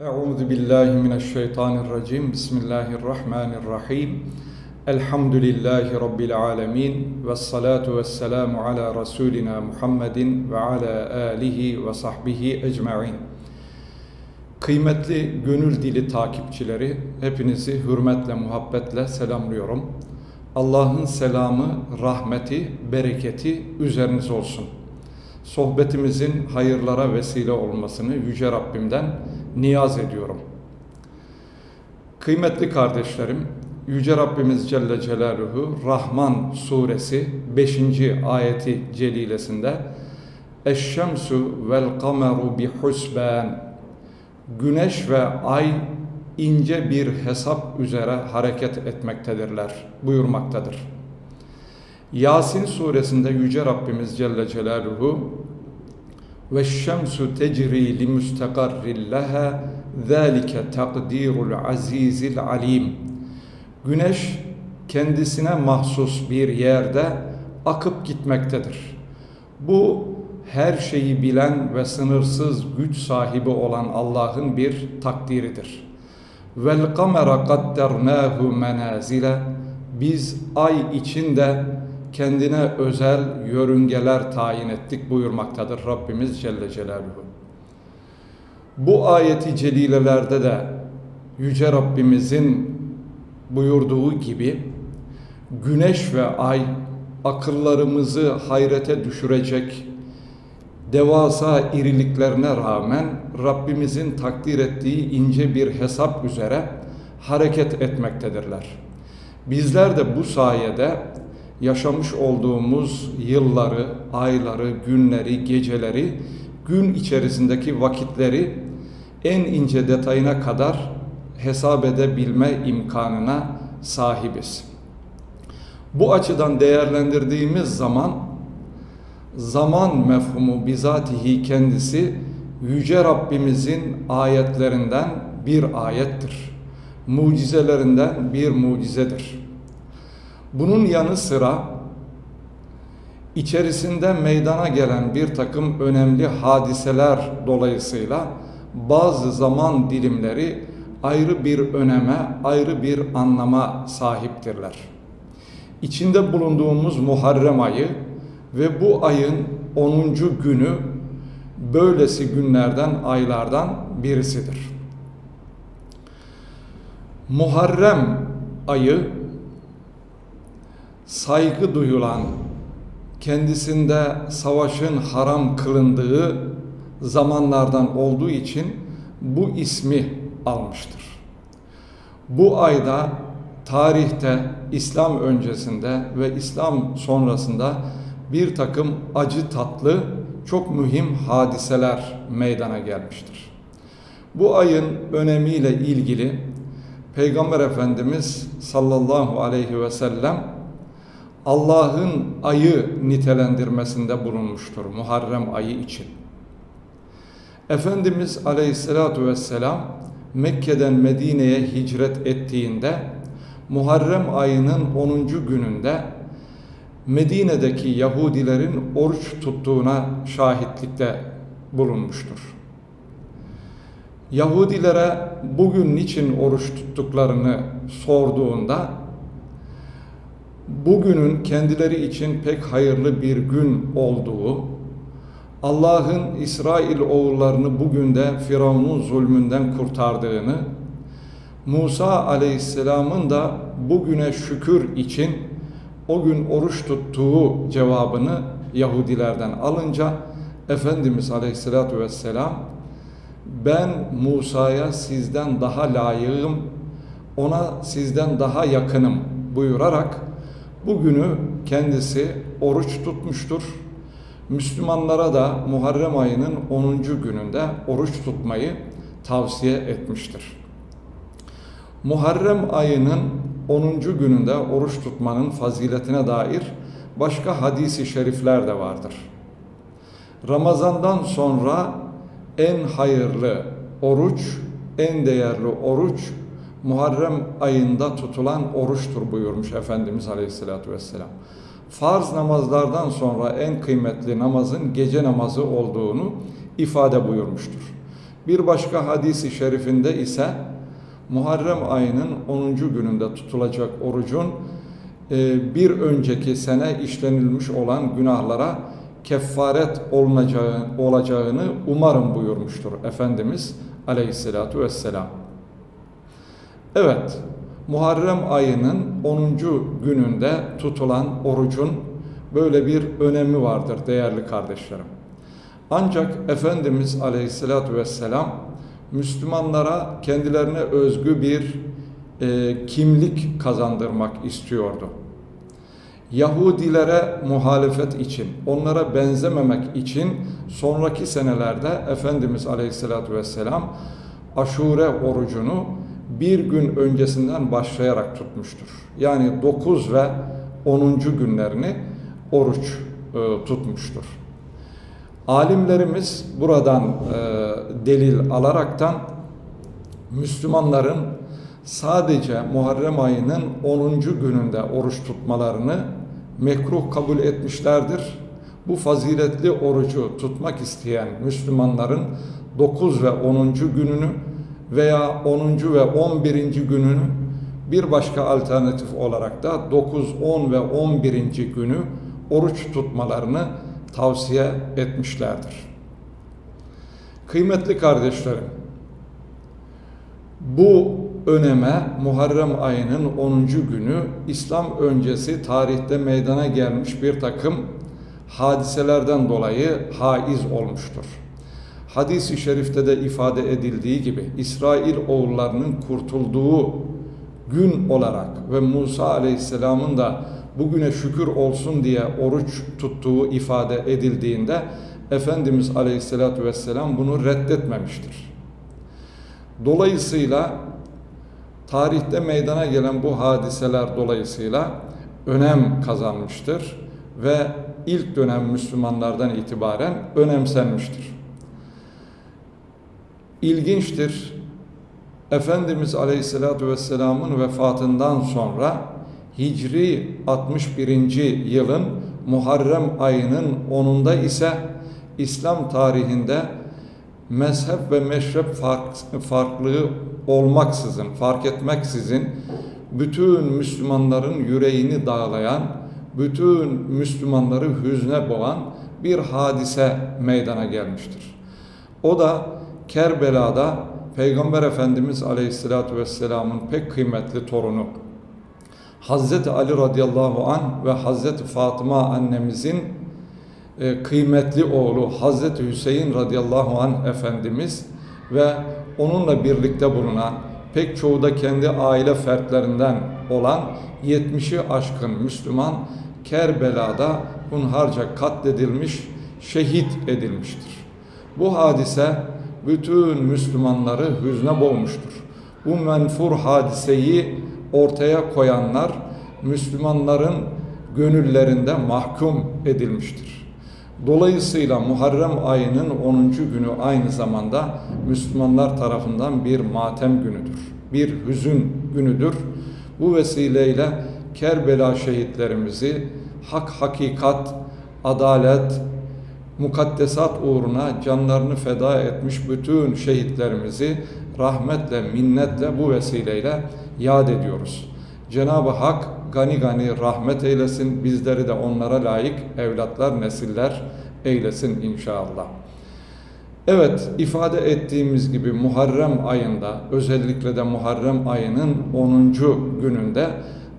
Euzu billahi mineşşeytanirracim. Bismillahirrahmanirrahim. Elhamdülillahi rabbil alamin ve salatu vesselamu ala rasulina Muhammedin ve ala alihi ve sahbihi ecmaîn. Kıymetli gönül dili takipçileri, hepinizi hürmetle, muhabbetle selamlıyorum. Allah'ın selamı, rahmeti, bereketi üzeriniz olsun. Sohbetimizin hayırlara vesile olmasını Yüce Rabbimden niyaz ediyorum. Kıymetli kardeşlerim, Yüce Rabbimiz Celle Celaluhu Rahman suresi 5. ayeti celilesinde Eşşemsu vel kameru bi husban Güneş ve ay ince bir hesap üzere hareket etmektedirler buyurmaktadır. Yasin suresinde Yüce Rabbimiz Celle Celaluhu ve şemsu tecri li müstakarrin leha zâlike takdirul azizil alim. Güneş kendisine mahsus bir yerde akıp gitmektedir. Bu her şeyi bilen ve sınırsız güç sahibi olan Allah'ın bir takdiridir. Vel kamera kaddernâhu menazile biz ay içinde kendine özel yörüngeler tayin ettik buyurmaktadır Rabbimiz Celle Celaluhu. Bu ayeti celilelerde de Yüce Rabbimizin buyurduğu gibi güneş ve ay akıllarımızı hayrete düşürecek devasa iriliklerine rağmen Rabbimizin takdir ettiği ince bir hesap üzere hareket etmektedirler. Bizler de bu sayede yaşamış olduğumuz yılları, ayları, günleri, geceleri, gün içerisindeki vakitleri en ince detayına kadar hesap edebilme imkanına sahibiz. Bu açıdan değerlendirdiğimiz zaman zaman mefhumu bizatihi kendisi Yüce Rabbimizin ayetlerinden bir ayettir. Mucizelerinden bir mucizedir. Bunun yanı sıra içerisinde meydana gelen bir takım önemli hadiseler dolayısıyla bazı zaman dilimleri ayrı bir öneme, ayrı bir anlama sahiptirler. İçinde bulunduğumuz Muharrem ayı ve bu ayın 10. günü böylesi günlerden, aylardan birisidir. Muharrem ayı saygı duyulan, kendisinde savaşın haram kılındığı zamanlardan olduğu için bu ismi almıştır. Bu ayda tarihte İslam öncesinde ve İslam sonrasında bir takım acı tatlı çok mühim hadiseler meydana gelmiştir. Bu ayın önemiyle ilgili Peygamber Efendimiz sallallahu aleyhi ve sellem Allah'ın ayı nitelendirmesinde bulunmuştur Muharrem ayı için. Efendimiz aleyhissalatu vesselam Mekke'den Medine'ye hicret ettiğinde Muharrem ayının 10. gününde Medine'deki Yahudilerin oruç tuttuğuna şahitlikte bulunmuştur. Yahudilere bugün niçin oruç tuttuklarını sorduğunda bugünün kendileri için pek hayırlı bir gün olduğu, Allah'ın İsrail oğullarını bugün de Firavun'un zulmünden kurtardığını, Musa aleyhisselamın da bugüne şükür için o gün oruç tuttuğu cevabını Yahudilerden alınca Efendimiz Aleyhisselatü Vesselam ben Musa'ya sizden daha layığım, ona sizden daha yakınım buyurarak bugünü kendisi oruç tutmuştur. Müslümanlara da Muharrem ayının 10. gününde oruç tutmayı tavsiye etmiştir. Muharrem ayının 10. gününde oruç tutmanın faziletine dair başka hadisi şerifler de vardır. Ramazandan sonra en hayırlı oruç, en değerli oruç Muharrem ayında tutulan oruçtur buyurmuş Efendimiz Aleyhisselatü Vesselam. Farz namazlardan sonra en kıymetli namazın gece namazı olduğunu ifade buyurmuştur. Bir başka hadisi şerifinde ise Muharrem ayının 10. gününde tutulacak orucun e, bir önceki sene işlenilmiş olan günahlara kefaret olunacağı, olacağını umarım buyurmuştur Efendimiz Aleyhisselatu Vesselam. Evet, Muharrem ayının 10. gününde tutulan orucun böyle bir önemi vardır değerli kardeşlerim. Ancak Efendimiz Aleyhisselatü Vesselam Müslümanlara kendilerine özgü bir e, kimlik kazandırmak istiyordu. Yahudilere muhalefet için, onlara benzememek için sonraki senelerde Efendimiz Aleyhisselatü Vesselam aşure orucunu bir gün öncesinden başlayarak tutmuştur. Yani 9 ve 10. günlerini oruç e, tutmuştur. Alimlerimiz buradan e, delil alaraktan Müslümanların sadece Muharrem ayının 10. gününde oruç tutmalarını mekruh kabul etmişlerdir. Bu faziletli orucu tutmak isteyen Müslümanların 9 ve 10. gününü veya 10. ve 11. gününü bir başka alternatif olarak da 9, 10 ve 11. günü oruç tutmalarını tavsiye etmişlerdir. Kıymetli kardeşlerim, bu öneme Muharrem ayının 10. günü İslam öncesi tarihte meydana gelmiş bir takım hadiselerden dolayı haiz olmuştur. Hadis-i şerifte de ifade edildiği gibi İsrail oğullarının kurtulduğu gün olarak ve Musa aleyhisselamın da bugüne şükür olsun diye oruç tuttuğu ifade edildiğinde Efendimiz aleyhissalatü vesselam bunu reddetmemiştir. Dolayısıyla tarihte meydana gelen bu hadiseler dolayısıyla önem kazanmıştır ve ilk dönem Müslümanlardan itibaren önemsenmiştir. İlginçtir. Efendimiz Aleyhisselatü Vesselam'ın vefatından sonra Hicri 61. yılın Muharrem ayının 10'unda ise İslam tarihinde mezhep ve meşrep fark, farklılığı olmaksızın, fark etmeksizin bütün Müslümanların yüreğini dağlayan, bütün Müslümanları hüzne boğan bir hadise meydana gelmiştir. O da Kerbela'da Peygamber Efendimiz Aleyhisselatü Vesselam'ın pek kıymetli torunu Hazreti Ali radıyallahu an ve Hazreti Fatıma annemizin e, kıymetli oğlu Hazreti Hüseyin radıyallahu an Efendimiz ve onunla birlikte bulunan pek çoğu da kendi aile fertlerinden olan 70'i aşkın Müslüman Kerbela'da hunharca katledilmiş, şehit edilmiştir. Bu hadise bütün Müslümanları hüzne boğmuştur. Bu menfur hadiseyi ortaya koyanlar Müslümanların gönüllerinde mahkum edilmiştir. Dolayısıyla Muharrem ayının 10. günü aynı zamanda Müslümanlar tarafından bir matem günüdür. Bir hüzün günüdür. Bu vesileyle Kerbela şehitlerimizi hak, hakikat, adalet, mukaddesat uğruna canlarını feda etmiş bütün şehitlerimizi rahmetle, minnetle bu vesileyle yad ediyoruz. Cenab-ı Hak gani gani rahmet eylesin, bizleri de onlara layık evlatlar, nesiller eylesin inşallah. Evet, ifade ettiğimiz gibi Muharrem ayında, özellikle de Muharrem ayının 10. gününde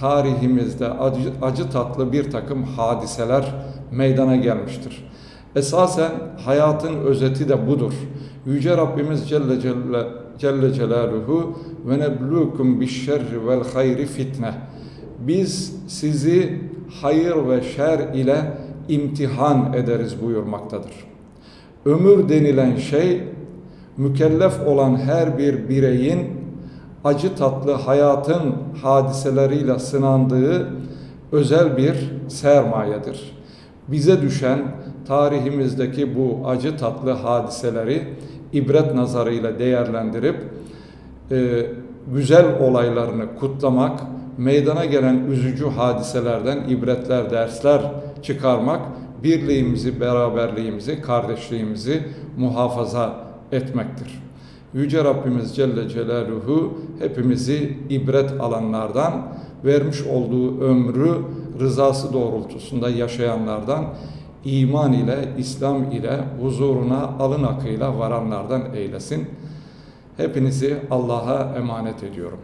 tarihimizde acı, acı tatlı bir takım hadiseler meydana gelmiştir. Esasen hayatın özeti de budur. Yüce Rabbimiz Celle Celle, Celle Celaluhu ve neblukum bişşerri vel hayri fitne. Biz sizi hayır ve şer ile imtihan ederiz buyurmaktadır. Ömür denilen şey mükellef olan her bir bireyin acı tatlı hayatın hadiseleriyle sınandığı özel bir sermayedir. Bize düşen tarihimizdeki bu acı tatlı hadiseleri ibret nazarıyla değerlendirip e, güzel olaylarını kutlamak, meydana gelen üzücü hadiselerden ibretler, dersler çıkarmak, birliğimizi, beraberliğimizi, kardeşliğimizi muhafaza etmektir. Yüce Rabbimiz Celle Celaluhu hepimizi ibret alanlardan, vermiş olduğu ömrü rızası doğrultusunda yaşayanlardan, iman ile, İslam ile huzuruna alın akıyla varanlardan eylesin. Hepinizi Allah'a emanet ediyorum.